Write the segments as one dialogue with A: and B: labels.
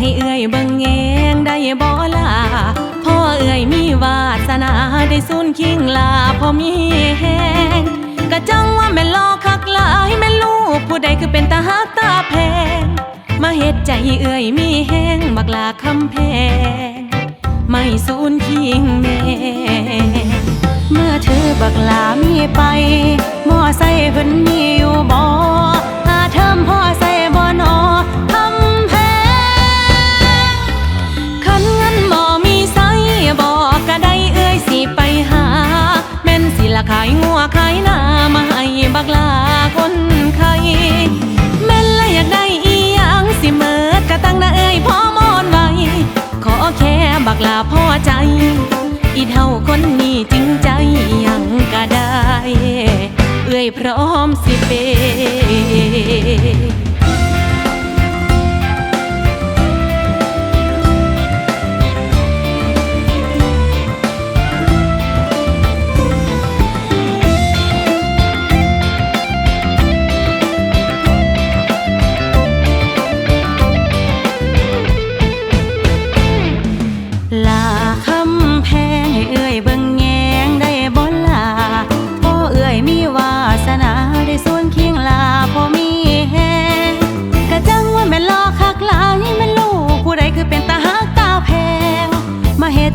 A: ให้เอ่ยเบิ่งแงงได้บ่ล่ะพ่อเอ่ยมีวาสนาได้สูนคิงลาพ่อมีแฮงกะจังว่าแม่ลอคักหลายแม่ลูกผู้ใดคือเป็นตาฮักตาแพง มาเฮ็ดใจเอ่ยมีแฮงบักลาคำแพง ไม่สูนคิงแม่เมื่อเธอบักลามีไปมอไซค์เพิ่นมีอยู่บ่ายงัวขายหน้ามาให้บักลาคนไข้แม่นละอยากได้อีหยังสิเมิดกะตั้งนะเอ้ยพ่อมอนไว้ ขอแค่บักลาพอใจ อีเท่าคนนี้จริงใจยังก็ได้ เอ้ยพร้อมสิเป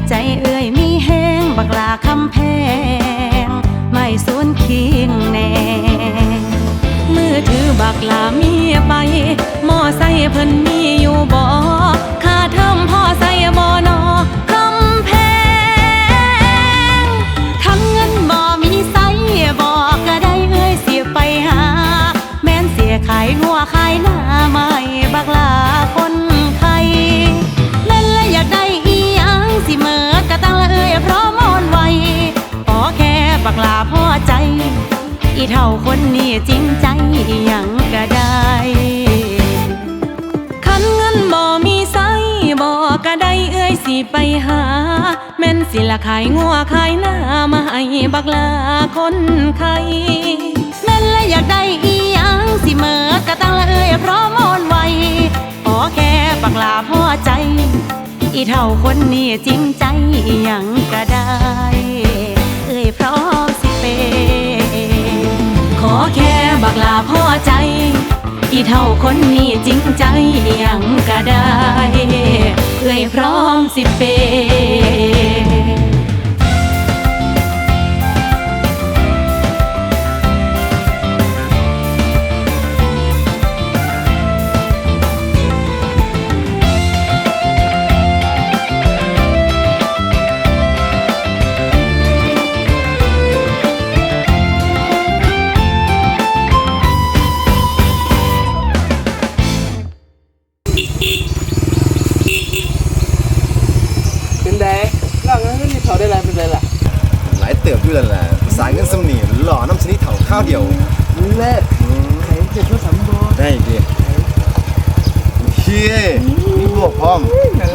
A: ใจเอ่ยมีแห้งบักลาคำแพง ไม่ส่วนเคียงแน่มือถือบักลาเมียไป มอไซเพิ่นมี เท่าคนนี้จริงใจอหยังก็ได้คันเงินบ่มีไสบอกก็ได้เอ้ยสิไปหา แม่นสิละขายงัวขายหน้ามาให้บักลาคนไข้แม่นละอยากได้อีหยังสิเมิดกะตั้งละเอ้ยเพราะมอนไวขอแค่บักลาพอใจ อีเท่าคนนี้จริงใจอหยังก็ได้ แค่บักลาพอใจ อีเท่าคนนี้จริงใจยังก็ได้เอ้ยพร้อมสิเป
B: เติบอยู่แล้วแหละสายเงินสำนีหล่อน้ำชนิดเถ่าข้าวเดียว
C: เลิศใครจะช่วยสำรวจ
B: ได้ดิเฮ้ยมีบวกพร้อม
C: นั่นแหละ